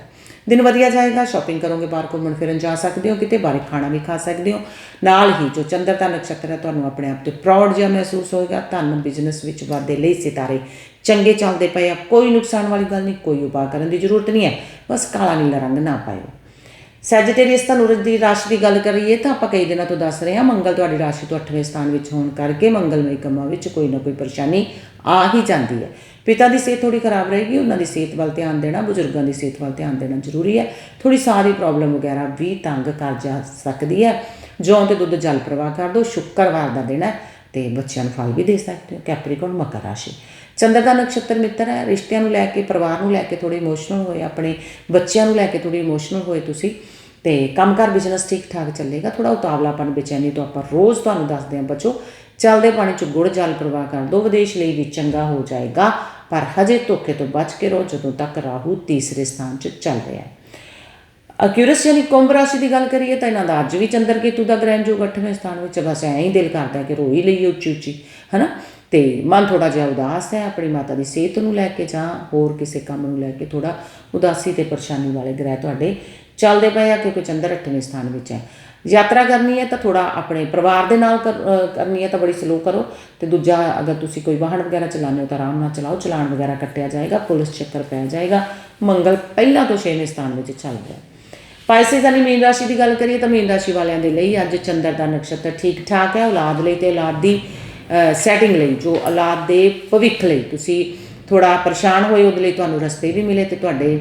Speaker 1: ਦਿਨ ਵਧੀਆ ਜਾਏਗਾ ਸ਼ਾਪਿੰਗ ਕਰੋਗੇ, ਬਾਹਰ ਘੁੰਮਣ ਫਿਰਨ ਜਾ ਸਕਦੇ ਹੋ, ਕਿਤੇ ਬਾਹਰ ਖਾਣਾ ਵੀ ਖਾ ਸਕਦੇ ਹੋ। ਨਾਲ ਹੀ ਜੋ ਚੰਦਰ ਦਾ ਨਕਸ਼ਤਰ ਹੈ, ਤੁਹਾਨੂੰ ਆਪਣੇ ਆਪ ਤੇ ਪ੍ਰਾਊਡ ਜਿਹਾ ਮਹਿਸੂਸ ਹੋਏਗਾ। ਤੁਹਾਨੂੰ ਬਿਜ਼ਨਸ ਵਿੱਚ ਵਾਧੇ ਲਈ ਸਿਤਾਰੇ ਚੰਗੇ ਚੱਲਦੇ ਪਏ ਆ। ਕੋਈ ਨੁਕਸਾਨ ਵਾਲੀ ਗੱਲ ਨਹੀਂ, ਕੋਈ ਉਪਾਅ ਕਰਨ ਦੀ ਜ਼ਰੂਰਤ ਨਹੀਂ ਹੈ। ਬਸ ਕਾਲਾ ਨੀਲਾ ਰੰਗ ਨਾ ਪਾਇਓ। ਸੈਜੀਟੇਰੀਅਸ ਧਨੁਰਜ ਦੀ ਰਾਸ਼ੀ ਦੀ ਗੱਲ ਕਰੀਏ ਤਾਂ ਆਪਾਂ ਕਈ ਦਿਨਾਂ ਤੋਂ ਦੱਸ ਰਹੇ ਹਾਂ, ਮੰਗਲ ਤੁਹਾਡੀ ਰਾਸ਼ੀ ਤੋਂ 8ਵੇਂ ਸਥਾਨ ਵਿੱਚ ਹੋਣ ਕਰਕੇ ਮੰਗਲਮਈ ਕੰਮਾਂ ਵਿੱਚ ਕੋਈ ਨਾ ਕੋਈ ਪਰੇਸ਼ਾਨੀ ਆ ਹੀ ਜਾਂਦੀ ਹੈ। ਪਿਤਾ ਦੀ ਸਿਹਤ ਥੋੜੀ ਖਰਾਬ ਰਹੇਗੀ, ਉਹਨਾਂ ਦੀ ਸਿਹਤ ਵੱਲ ਧਿਆਨ ਦੇਣਾ, ਬਜ਼ੁਰਗਾਂ ਦੀ ਸਿਹਤ ਵੱਲ ਧਿਆਨ ਦੇਣਾ ਜ਼ਰੂਰੀ ਹੈ। ਥੋੜੀ ਸਾਰੀ ਪ੍ਰੋਬਲਮ ਵਗੈਰਾ ਵੀ ਤੰਗ ਕਰ ਜਾ ਸਕਦੀ ਹੈ। ਜੌਂ ਤੇ ਦੁੱਧ ਜਲ ਪ੍ਰਵਾਹ ਕਰ ਦਿਓ ਸ਼ੁੱਕਰਵਾਰ ਦਾ ਦਿਨ ਹੈ ਤੇ ਬੱਚਿਆਂ ਨੂੰ ਫਲ ਵੀ ਦੇ ਸਕਦੇ ਹੋ ਕੈਪਰੀਕੌਨ ਮਕਰ ਰਾਸ਼ੀ। ਚੰਦਰ ਦਾ ਨਕਸ਼ਤਰ ਮਿੱਤਰ ਹੈ, ਰਿਸ਼ਤਿਆਂ ਨੂੰ ਲੈ ਕੇ, ਪਰਿਵਾਰ ਨੂੰ ਲੈ ਕੇ ਥੋੜੇ ਇਮੋਸ਼ਨਲ ਹੋਏ, ਆਪਣੇ ਬੱਚਿਆਂ ਨੂੰ ਲੈ ਕੇ ਥੋੜੀ ਇਮੋਸ਼ਨਲ ਹੋਏ ਤੁਸੀਂ ਤੇ ਕੰਮਕਾਰ ਬਿਜ਼ਨਸ ਠੀਕ ਠਾਕ ਚੱਲੇਗਾ ਥੋੜਾ ਉਤਾਵਲਾਪਨ ਬੇਚੈਨੀ ਤੋਂ ਆਪਾਂ ਰੋਜ਼ ਤੁਹਾਨੂੰ ਦੱਸਦੇ ਹਾਂ, ਬੱਚੋ, ਚੱਲਦੇ ਪਾਣੀ ਚ ਗੁੜ ਜਲ ਪ੍ਰਵਾਹ ਕਰ ਦੋ ਵਿਦੇਸ਼ ਲਈ ਵੀ ਚੰਗਾ ਹੋ ਜਾਏਗਾ, ਪਰ ਹਜੇ ਧੋਖੇ ਤੋਂ ਬਚ ਕੇ ਰਹੋ, ਜਦੋਂ ਤੱਕ ਰਾਹੂ ਤੀਸਰੇ ਸਥਾਨ 'ਚ ਚੱਲ ਰਿਹਾ ਹੈ। ਅਕਿਊਰਸ ਯਾਨੀ ਕੁੰਭ ਰਾਸ਼ੀ ਦੀ ਗੱਲ ਕਰੀਏ ਤਾਂ ਇਹਨਾਂ ਦਾ ਅੱਜ ਵੀ ਚੰਦਰ ਕੇਤੂ ਦਾ ਗ੍ਰਹਿਣ ਜੋਗ 8ਵੇਂ ਸਥਾਨ ਵਿੱਚ ਬਸ ਐਂ ਹੀ ਦਿਲ ਕਰਦਾ ਕਿ ਰੋਈ ਲਈਏ ਉੱਚੀ ਉੱਚੀ ਹਨਾ? ਤੇ ਮਨ ਥੋੜਾ ਜਿਹਾ ਉਦਾਸ ਹੈ, ਆਪਣੀ ਮਾਤਾ ਦੀ ਸਿਹਤ ਨੂੰ ਲੈ ਕੇ ਜਾਂ ਹੋਰ ਕਿਸੇ ਕੰਮ ਨੂੰ ਲੈ ਕੇ ਥੋੜਾ ਉਦਾਸੀ ਤੇ ਪਰੇਸ਼ਾਨੀ ਵਾਲੇ ਗ੍ਰਹਿ ਤੁਹਾਡੇ ਚੱਲਦੇ ਪਏ ਆ ਕਿਉਂਕਿ ਚੰਦਰ 8ਵੇਂ ਸਥਾਨ ਵਿੱਚ ਹੈ। ਯਾਤਰਾ ਕਰਨੀ ਹੈ ਤਾਂ ਥੋੜਾ ਆਪਣੇ ਪਰਿਵਾਰ ਦੇ ਨਾਲ ਕਰ- ਕਰਨੀ ਹੈ ਤਾਂ ਬੜੀ ਸਲੋ ਕਰੋ ਤੇ ਦੂਜਾ ਅਗਰ ਤੁਸੀਂ ਕੋਈ ਵਾਹਨ ਵਗੈਰਾ ਚਲਾਉਂਦੇ ਹੋ ਤਾਂ ਆਰਾਮ ਨਾਲ ਚਲਾਓ, ਚਲਾਨ ਵਗੈਰਾ ਕੱਟਿਆ ਜਾਏਗਾ, ਪੁਲਿਸ ਚੱਕਰ ਪੈ ਜਾਏਗਾ। ਮੰਗਲ ਪਹਿਲਾਂ ਤੋਂ 6ਵੇਂ ਸਥਾਨ ਵਿੱਚ ਚੱਲ ਰਿਹਾ ਪਾਈਸਿਸ ਵਾਲੀ ਮੀਨ ਰਾਸ਼ੀ ਦੀ ਗੱਲ ਕਰੀਏ ਤਾਂ ਮੀਨ ਰਾਸ਼ੀ ਵਾਲਿਆਂ ਦੇ ਲਈ ਅੱਜ ਚੰਦਰ ਦਾ ਨਕਸ਼ਤਰ ਠੀਕ ਠਾਕ ਹੈ। ਔਲਾਦ ਲਈ ਤੇ ਔਲਾਦ ਦੀ ਸੈਟਿੰਗ ਲਈ, ਜੋ ਔਲਾਦ ਦੇ ਭਵਿੱਖ ਲਈ ਤੁਸੀਂ ਥੋੜਾ ਪਰੇਸ਼ਾਨ ਹੋਏ, ਉਹਦੇ ਲਈ ਤੁਹਾਨੂੰ ਰਸਤੇ ਵੀ ਮਿਲੇ ਤੇ ਤੁਹਾਡੇ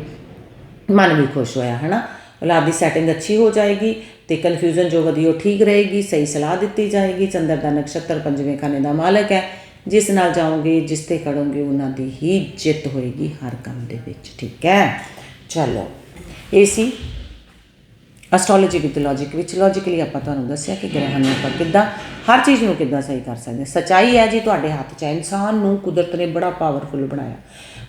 Speaker 1: ਮਨ ਵੀ ਖੁਸ਼ ਹੋਇਆ, ਹਨਾ? ਔਲਾਦ ਦੀ ਸੈਟਿੰਗ ਅੱਛੀ ਹੋ ਜਾਏਗੀ ਤੇ ਕਨਫਿਊਜ਼ਨ ਜੋ ਵਧੀ ਉਹ ਠੀਕ ਰਹੇਗੀ, ਸਹੀ ਸਲਾਹ ਦਿੱਤੀ ਜਾਏਗੀ। ਚੰਦਰ ਦਾ ਨਕਸ਼ਤਰ ਪੰਜਵੇਂ ਖਾਨੇ ਦਾ ਮਾਲਕ ਹੈ। ਜਿਸ ਨਾਲ ਜਾਓਗੇ, ਜਿਸ ਤੇ ਖੜੋਗੇ, ਉਹਨਾਂ ਦੀ ਹੀ ਜਿੱਤ ਹੋਏਗੀ ਹਰ ਕੰਮ ਦੇ ਵਿੱਚ, ਠੀਕ ਹੈ? ਚਲੋ, ਇਹ ਸੀ ਐਸਟ੍ਰੋਲੋਜੀ ਵਿਦ ਲੌਜੀਕ ਵਿੱਚ ਲੌਜੀਕਲੀ ਆਪਾਂ ਤੁਹਾਨੂੰ ਦੱਸਿਆ ਕਿ ਗ੍ਰਹਿਾਂ ਨੂੰ ਆਪਾਂ ਕਿੱਦਾਂ ਹਰ ਚੀਜ਼ ਨੂੰ ਕਿੱਦਾਂ ਸਹੀ ਕਰ ਸਕਦੇ ਹਾਂ। ਸੱਚਾਈ ਹੈ ਜੀ ਤੁਹਾਡੇ ਹੱਥ 'ਚ ਹੈ। ਇਨਸਾਨ ਨੂੰ ਕੁਦਰਤ ਨੇ ਬੜਾ ਪਾਵਰਫੁਲ ਬਣਾਇਆ।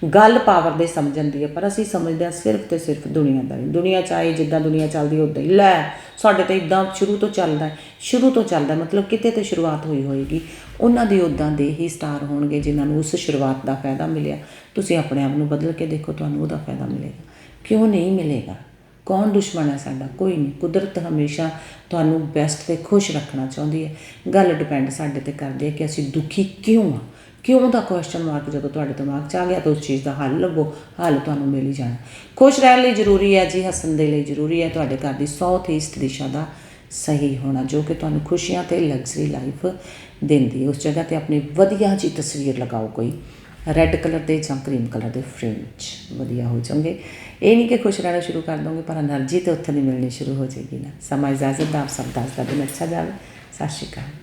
Speaker 1: ਗੱਲ ਪਾਵਰ ਦੇ ਸਮਝਣ ਦੀ ਹੈ, ਪਰ ਅਸੀਂ ਸਮਝਦੇ ਹਾਂ ਸਿਰਫ ਤੇ ਸਿਰਫ ਦੁਨੀਆਦਾਰੀ ਦੁਨੀਆ ਚਾਹੇ ਜਿੱਦਾਂ ਦੁਨੀਆ ਚੱਲਦੀ ਉਦਾਂ ਹੀ। ਲੈ, ਸਾਡੇ ਤੇ ਇਦਾਂ ਸ਼ੁਰੂ ਤੋਂ ਚੱਲਦਾ ਹੈ। ਸ਼ੁਰੂ ਤੋਂ ਚੱਲਦਾ ਮਤਲਬ ਕਿਤੇ ਤੇ ਸ਼ੁਰੂਆਤ ਹੋਈ ਹੋਏਗੀ। ਉਹਨਾਂ ਦੇ ਉਦਾਂ ਦੇ ਹੀ ਸਟਾਰ ਹੋਣਗੇ, ਜਿਨ੍ਹਾਂ ਨੂੰ ਉਸ ਸ਼ੁਰੂਆਤ ਦਾ ਫਾਇਦਾ ਮਿਲਿਆ। ਤੁਸੀਂ ਆਪਣੇ ਆਪ ਨੂੰ ਬਦਲ ਕੇ ਦੇਖੋ, ਤੁਹਾਨੂੰ ਉਹਦਾ ਫਾਇਦਾ ਮਿਲੇਗਾ। ਕਿਉਂ ਨਹੀਂ ਮਿਲੇਗਾ? ਕੌਣ ਦੁਸ਼ਮਣ ਹੈ ਸਾਡਾ? ਕੋਈ ਨਹੀਂ। ਕੁਦਰਤ ਹਮੇਸ਼ਾ ਤੁਹਾਨੂੰ ਬੈਸਟ ਤੇ ਖੁਸ਼ ਰੱਖਣਾ ਚਾਹੁੰਦੀ ਹੈ। ਗੱਲ ਡਿਪੈਂਡ ਸਾਡੇ ਤੇ ਕਰਦੀ ਹੈ ਕਿ ਅਸੀਂ ਦੁਖੀ ਕਿਉਂ ਆ? ਕਿਉਂ ਦਾ ਕੁਐਸਚਨ ਮਾਰਕ ਜਦੋਂ ਤੁਹਾਡੇ ਦਿਮਾਗ 'ਚ ਆ ਗਿਆ, ਤਾਂ ਉਸ ਚੀਜ਼ ਦਾ ਹੱਲ ਲੱਭੋ, ਹੱਲ ਤੁਹਾਨੂੰ ਮਿਲ ਹੀ ਜਾਣਾ। ਖੁਸ਼ ਰਹਿਣ ਲਈ ਜ਼ਰੂਰੀ ਹੈ ਜੀ, ਹੱਸਣ ਦੇ ਲਈ ਜ਼ਰੂਰੀ ਹੈ। ਤੁਹਾਡੇ ਘਰ ਦੀ ਸਾਊਥ ਈਸਟ ਦਿਸ਼ਾ ਦਾ ਸਹੀ ਹੋਣਾ, ਜੋ ਕਿ ਤੁਹਾਨੂੰ ਖੁਸ਼ੀਆਂ ਤੇ ਲਗਜ਼ਰੀ ਲਾਈਫ ਦਿੰਦੀ ਉਸ ਜਗ੍ਹਾ ਤੇ ਆਪਣੀ ਵਧੀਆ ਜੀ ਤਸਵੀਰ ਲਗਾਓ ਕੋਈ। ਰੈੱਡ ਕਲਰ ਦੇ ਜਾਂ ਕਰੀਮ ਕਲਰ ਦੇ ਫਰੇਮ 'ਚ ਵਧੀਆ ਹੋ ਜਾਓਗੇ ਇਹ ਨਹੀਂ ਕਿ ਖੁਸ਼ ਰਹਿਣਾ ਸ਼ੁਰੂ ਕਰ ਦੋਗੇ ਪਰ એનર્ਜੀ ਤੇ ਉੱਥੇ ਨਹੀਂ ਮਿਲਣੀ ਸ਼ੁਰੂ ਹੋ ਜਾਏਗੀ ਨਾ ਸਮਾਂ ਇਜਾਜ਼ਤ ਦਾ ਆਪ ਸਭ ਦਾ ਦਿਨ ਅੱਛਾ ਜਾਵੇ ਸਤਿ ਸ਼੍ਰੀ ਅਕਾਲ